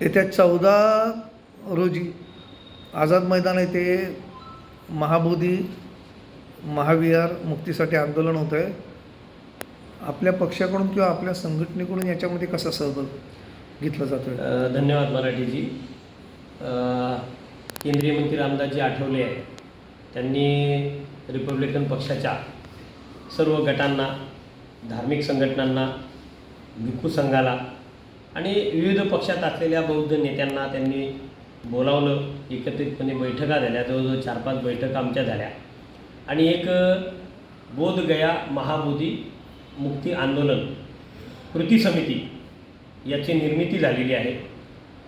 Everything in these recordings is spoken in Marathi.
येत्या चौदा रोजी आझाद मैदान येथे महाबोधी महाविहार मुक्तीसाठी आंदोलन होतं आहे आपल्या पक्षाकडून किंवा आपल्या संघटनेकडून याच्यामध्ये कसा सहभाग घेतला जातो आहे धन्यवाद मराठीजी. केंद्रीय मंत्री रामदासजी आठवले आहे त्यांनी रिपब्लिकन पक्षाच्या सर्व गटांना धार्मिक संघटनांना भिक्खू संघाला आणि विविध पक्षात असलेल्या बौद्ध नेत्यांना त्यांनी बोलावलं एकत्रितपणे बैठका झाल्या जवळजवळ चार पाच बैठका आमच्या झाल्या. आणि एक बोधगया महाबोधी मुक्ती आंदोलन कृती समिती याची निर्मिती झालेली आहे.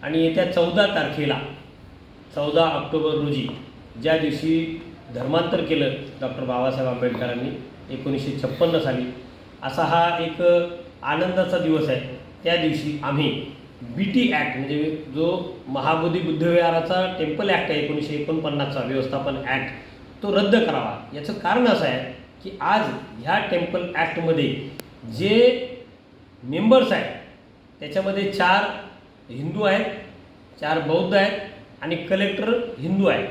आणि येत्या चौदा तारखेला चौदा ऑक्टोबर रोजी ज्या दिवशी धर्मांतर केलं डॉक्टर बाबासाहेब आंबेडकरांनी एकोणीसशे छप्पन्न साली असा हा एक आनंदाचा दिवस आहे. त्या दिवशी आम्ही बी टी ॲक्ट म्हणजे जो महाबोधी बुद्धविहाराचा टेम्पल ॲक्ट आहे एकोणीसशे एकोणपन्नासचा व्यवस्थापन ॲक्ट तो रद्द करावा. याचं कारण असं आहे की आज ह्या टेम्पल ॲक्टमध्ये जे मेंबर्स आहेत त्याच्यामध्ये चार हिंदू आहेत चार बौद्ध आहेत आणि कलेक्टर हिंदू आहेत.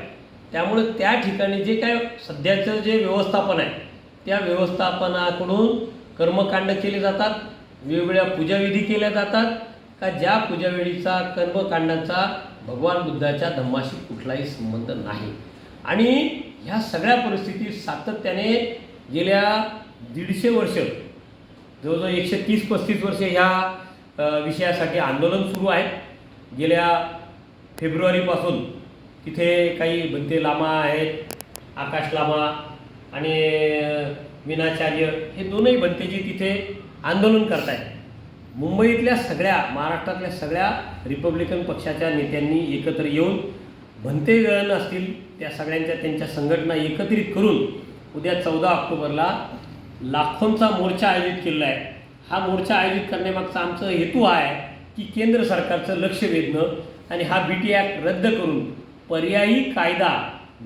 त्यामुळे त्या ठिकाणी जे काय सध्याचं जे व्यवस्थापन आहे त्या व्यवस्थापनाकडून कर्मकांड केले जातात वेगवेगळ्या पूजाविधी केल्या जातात का ज्या पूजावेळीचा कर्मकांडाचा भगवान बुद्धाच्या धम्माशी कुठलाही संबंध नाही. आणि ह्या सगळ्या परिस्थितीत सातत्याने गेल्या दीडशे वर्ष जवळजवळ एकशे तीस पस्तीस वर्ष ह्या विषयासाठी आंदोलन सुरू आहे. गेल्या फेब्रुवारीपासून तिथे काही बंते लामा आहेत आकाश लामा आणि मीनाचार्य विनाचार्य हे दोनही बंतेजी तिथे आंदोलन करतायत. मुंबईतल्या सगळ्या महाराष्ट्रातल्या सगळ्या रिपब्लिकन पक्षाच्या नेत्यांनी एकत्र येऊन भंते गळण असतील त्या सगळ्यांच्या त्यांच्या संघटना एकत्रित करून उद्या चौदा ऑक्टोबरला लाखोंचा मोर्चा आयोजित केलेला आहे. हा मोर्चा आयोजित करण्यामागचा आमचा हेतू हा आहे की केंद्र सरकारचं लक्ष वेधणं आणि हा बी टी ॲक्ट रद्द करून पर्यायी कायदा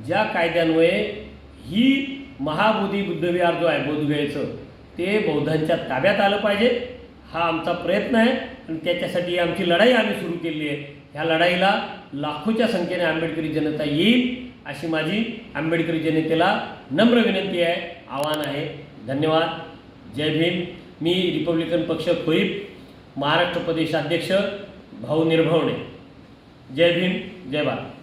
ज्या कायद्यान्वये ही महाबोधी बुद्धविहार जो आहे बोधगयेचं ते बौद्धांच्या ताब्यात आलं पाहिजे. हा आमचा प्रयत्न आहे आणि त्याच्यासाठी आमची लढाई आम्ही सुरू केली आहे. ह्या लढाईला लाखोच्या संख्येने आंबेडकरी जनता येईल अशी माझी आंबेडकरी जनतेला नम्र विनंती आहे आव्हान आहे. धन्यवाद. जय भीम. मी रिपब्लिकन पक्ष खोईप महाराष्ट्र प्रदेशाध्यक्ष भाऊ निर्भवणे. जय भीम. जय भारत.